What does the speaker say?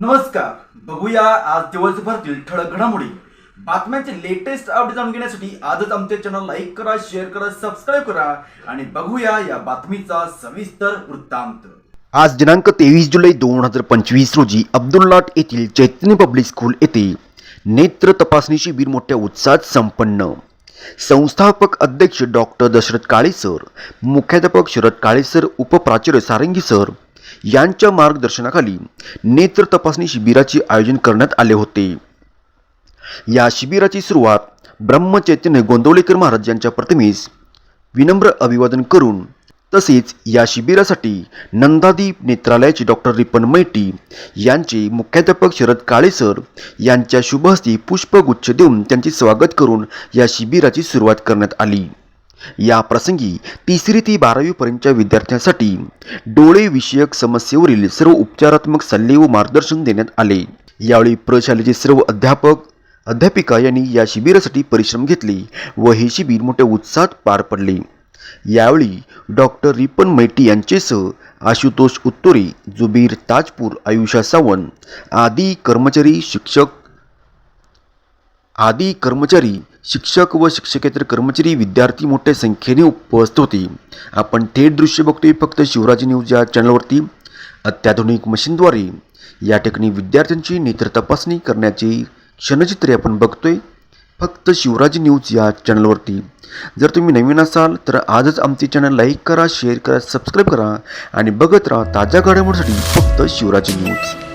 नमस्कार. बघूया आज दिवसभरातील ठळक घडामोडी. बातम्यांचे लेटेस्ट अपडेट जाणून घेण्यासाठी आजच आमच्या चॅनल लाईक करा शेअर करा सबस्क्राईब करा आणि बघूया या बातमीचा सविस्तर वृत्तांत. आज दिनांक तेवीस जुलै दोन हजार पंचवीस रोजी अब्दुल्लाट येथील चैतन्य पब्लिक स्कूल येथे नेत्र तपासणी शिबिर मोठ्या उत्साहात संपन्न. संस्थापक अध्यक्ष डॉक्टर दशरथ काळे सर मुख्याध्यापक शरद काळे सर उपप्राचार्य सारंगी सर यांच्या मार्गदर्शनाखाली नेत्र तपासणी शिबिराचे आयोजन करण्यात आले होते. या शिबिराची सुरुवात ब्रह्मचैतन्य गोंदवलेकर महाराज यांच्या प्रतिमेस विनम्र अभिवादन करून तसेच या शिबिरासाठी नंदादीप नेत्रालयाचे डॉक्टर रिपन मैटी यांचे मुख्याध्यापक शरद काळे सर यांच्या शुभहस्ती पुष्पगुच्छ देऊन त्यांचे स्वागत करून या शिबिराची सुरुवात करण्यात आली. या प्रसंगी तिसरी ते बारावीपर्यंतच्या विद्यार्थ्यांसाठी डोळे विषयक समस्येवरील सर्व उपचारात्मक सल्ले व मार्गदर्शन देण्यात आले. यावेळी प्रशालेचे सर्व अध्यापक अध्यापिका यांनी या शिबिरासाठी परिश्रम घेतले व हे शिबिर मोठ्या उत्साहात पार पडले. यावेळी डॉक्टर रिपन मैटी यांचेसह आशुतोष उत्तोरे जुबीर ताजपूर आयुषा सावंत आदी कर्मचारी शिक्षक आदी कर्मचारी शिक्षक व शिक्षकेतर कर्मचारी विद्यार्थी मोठ्या संख्येने उपस्थित होते. आपण थेट दृश्य बघतोय फक्त शिवराजी न्यूज या चॅनलवरती. अत्याधुनिक मशीनद्वारे या ठिकाणी विद्यार्थ्यांची नेत्र तपासणी करण्याची क्षणचित्रे आपण बघतोय फक्त शिवराजी न्यूज या चॅनलवरती. जर तुम्ही नवीन असाल तर आजच आमचे चॅनल लाईक करा शेअर करा सबस्क्राईब करा आणि बघत राहा ताज्या घडामोडीसाठी फक्त शिवराजी न्यूज.